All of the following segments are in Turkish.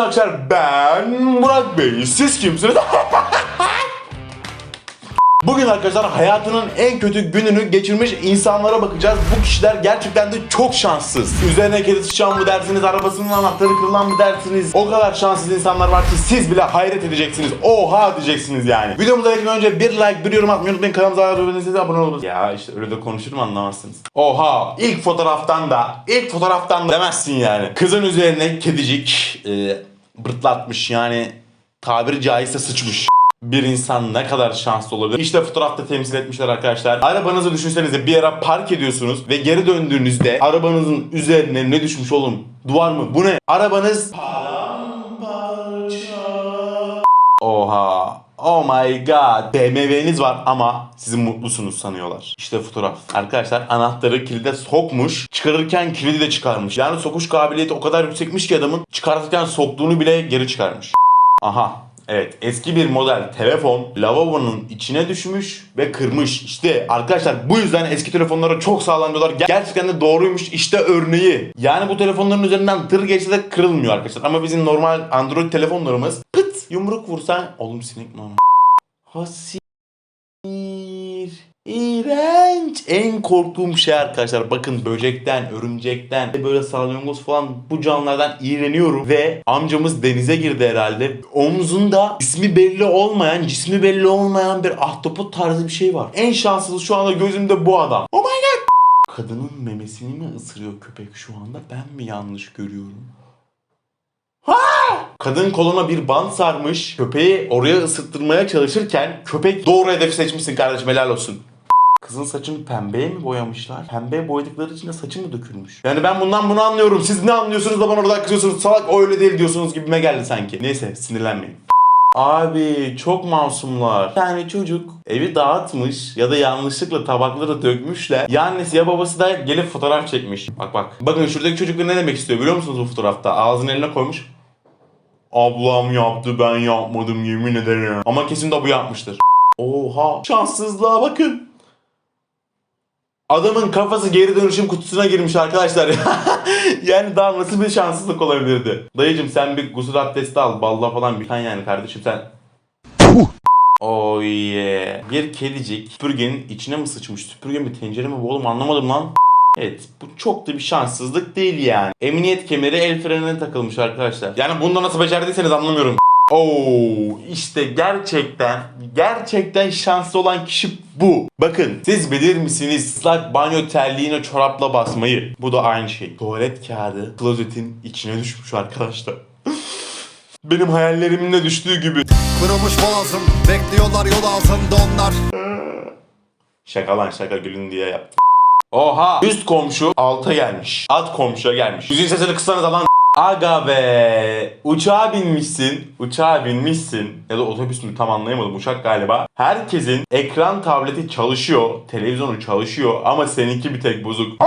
arkadaşlar ben Burak Bey. Siz kimsiniz? Bugün arkadaşlar hayatının en kötü gününü geçirmiş insanlara bakacağız. Bu kişiler gerçekten de çok şanssız. Üzerine kedi sıçan mı dersiniz, arabasının anahtarı kırılan mı dersiniz? O kadar şanssız insanlar var ki siz bile hayret edeceksiniz. Oha diyeceksiniz yani. Videomuza geçmeden önce bir like, bir yorum atmayı unutmayın. Kanalımıza abone olmayı abone olun. Ya işte öyle de konuşurum anlamazsınız. Oha ilk fotoğraftan da, ilk fotoğraftan da demezsin yani. Kızın üzerine kedicik e, bırtlatmış yani tabiri caizse sıçmış bir insan ne kadar şanslı olabilir? İşte fotoğrafta temsil etmişler arkadaşlar. Arabanızı düşünsenize bir yere park ediyorsunuz ve geri döndüğünüzde arabanızın üzerine ne düşmüş oğlum? Duvar mı? Bu ne? Arabanız Oha. Oh my god. BMW'niz var ama sizi mutlusunuz sanıyorlar. İşte fotoğraf. Arkadaşlar anahtarı kilide sokmuş. Çıkarırken kilidi de çıkarmış. Yani sokuş kabiliyeti o kadar yüksekmiş ki adamın çıkartırken soktuğunu bile geri çıkarmış. Aha. Evet eski bir model telefon lavabonun içine düşmüş ve kırmış. İşte arkadaşlar bu yüzden eski telefonlara çok sağlam diyorlar. Ger- Gerçekten de doğruymuş. İşte örneği. Yani bu telefonların üzerinden tır geçse de kırılmıyor arkadaşlar. Ama bizim normal Android telefonlarımız pıt yumruk vursan oğlum sinek mi ama? Hasir. İğrenç. En korktuğum şey arkadaşlar. Bakın böcekten, örümcekten, böyle salyangoz falan bu canlılardan iğreniyorum. Ve amcamız denize girdi herhalde. Omzunda ismi belli olmayan, cismi belli olmayan bir ahtapot tarzı bir şey var. En şanssız şu anda gözümde bu adam. Oh my god. Kadının memesini mi ısırıyor köpek şu anda? Ben mi yanlış görüyorum? Kadın koluna bir bant sarmış. Köpeği oraya ısıttırmaya çalışırken köpek doğru hedef seçmişsin kardeşim helal olsun. Kızın saçını pembeye mi boyamışlar? Pembeye boyadıkları için de saçı mı dökülmüş? Yani ben bundan bunu anlıyorum. Siz ne anlıyorsunuz da bana orada kızıyorsunuz? Salak öyle değil diyorsunuz gibime geldi sanki. Neyse sinirlenmeyin. Abi çok masumlar. Bir tane çocuk evi dağıtmış ya da yanlışlıkla tabakları dökmüşler. Ya annesi ya babası da gelip fotoğraf çekmiş. Bak bak. Bakın şuradaki çocuk ne demek istiyor biliyor musunuz bu fotoğrafta? Ağzını eline koymuş. Ablam yaptı ben yapmadım yemin ederim. Ama kesin de bu yapmıştır. Oha şanssızlığa bakın. Adamın kafası geri dönüşüm kutusuna girmiş arkadaşlar. yani daha nasıl bir şanssızlık olabilirdi? Dayıcım sen bir gusül abdesti al. Balla falan bir yani kardeşim sen. Oh yeah. Bir kedicik süpürgenin içine mi sıçmış? Süpürge mi tencere mi bu oğlum anlamadım lan. Evet bu çok da bir şanssızlık değil yani. Emniyet kemeri el frenine takılmış arkadaşlar. Yani bunu da nasıl becerdiyseniz anlamıyorum. Oo işte gerçekten gerçekten şanslı olan kişi bu. Bakın siz bilir misiniz ıslak banyo terliğine çorapla basmayı. Bu da aynı şey. Tuvalet kağıdı klozetin içine düşmüş arkadaşlar. Benim hayallerimin de düştüğü gibi. Kırılmış boğazım Bekliyorlar yol altında onlar Şaka lan şaka gülün diye yaptım. Oha üst komşu alta gelmiş. Alt komşuya gelmiş. Müziğin sesini kıssanız lan. Aga be uçağa binmişsin uçağa binmişsin ya da otobüs mü tam anlayamadım uçak galiba herkesin ekran tableti çalışıyor televizyonu çalışıyor ama seninki bir tek bozuk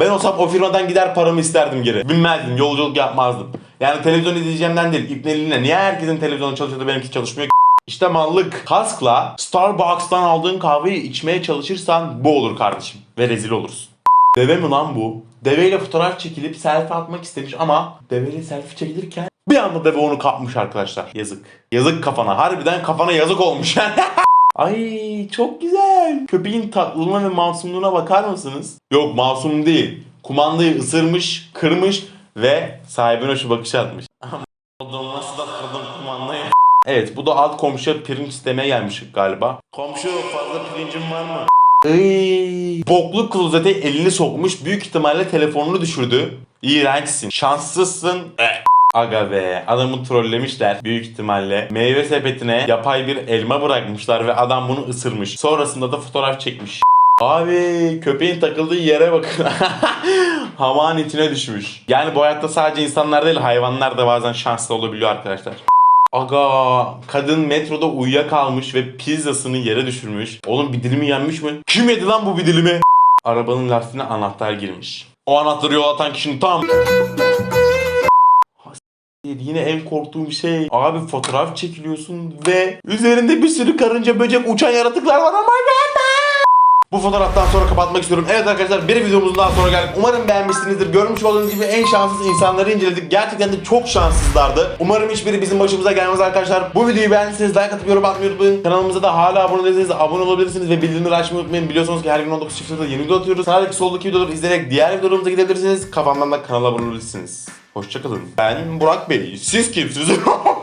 ben olsam o firmadan gider paramı isterdim geri binmezdim yolculuk yapmazdım yani televizyon izleyeceğimden değil ipneliğine niye herkesin televizyonu çalışıyor da benimki çalışmıyor işte mallık. Kaskla Starbucks'tan aldığın kahveyi içmeye çalışırsan bu olur kardeşim. Ve rezil olursun. Deve mi lan bu? Deveyle fotoğraf çekilip selfie atmak istemiş ama deveyle selfie çekilirken bir anda deve onu kapmış arkadaşlar. Yazık. Yazık kafana. Harbiden kafana yazık olmuş. Ay çok güzel. Köpeğin tatlılığına ve masumluğuna bakar mısınız? Yok masum değil. Kumandayı ısırmış, kırmış ve sahibine şu bakış atmış. Nasıl da kırdım kumandayı. Evet bu da alt komşuya pirinç istemeye gelmiş galiba. Komşu fazla pirincin var mı? Iy, boklu klozete elini sokmuş. Büyük ihtimalle telefonunu düşürdü. İğrençsin. Şanssızsın. Eh. Aga be adamı trollemişler büyük ihtimalle. Meyve sepetine yapay bir elma bırakmışlar ve adam bunu ısırmış. Sonrasında da fotoğraf çekmiş. Abi köpeğin takıldığı yere bakın. Hamağın içine düşmüş. Yani bu hayatta sadece insanlar değil hayvanlar da bazen şanslı olabiliyor arkadaşlar. Aga kadın metroda uyuyakalmış ve pizzasını yere düşürmüş. Oğlum bir dilimi yenmiş mi? Kim yedi lan bu bir dilimi? Arabanın lastiğine anahtar girmiş. O anahtarı yol atan kişinin tam... Yine en korktuğum şey abi fotoğraf çekiliyorsun ve üzerinde bir sürü karınca böcek uçan yaratıklar var ama Bu fotoğraftan sonra kapatmak istiyorum. Evet arkadaşlar bir videomuzun daha sonra geldik. Umarım beğenmişsinizdir. Görmüş olduğunuz gibi en şanssız insanları inceledik. Gerçekten de çok şanssızlardı. Umarım hiçbiri bizim başımıza gelmez arkadaşlar. Bu videoyu beğendiyseniz like atıp yorum atmayı unutmayın. Kanalımıza da hala abone değilseniz abone olabilirsiniz ve bildirimleri açmayı unutmayın. Biliyorsunuz ki her gün 19.00'da yeni video atıyoruz. Sağdaki soldaki videoları izleyerek diğer videolarımıza gidebilirsiniz. Kafamdan da kanala abone olabilirsiniz. Hoşçakalın. Ben Burak Bey. Siz kimsiniz?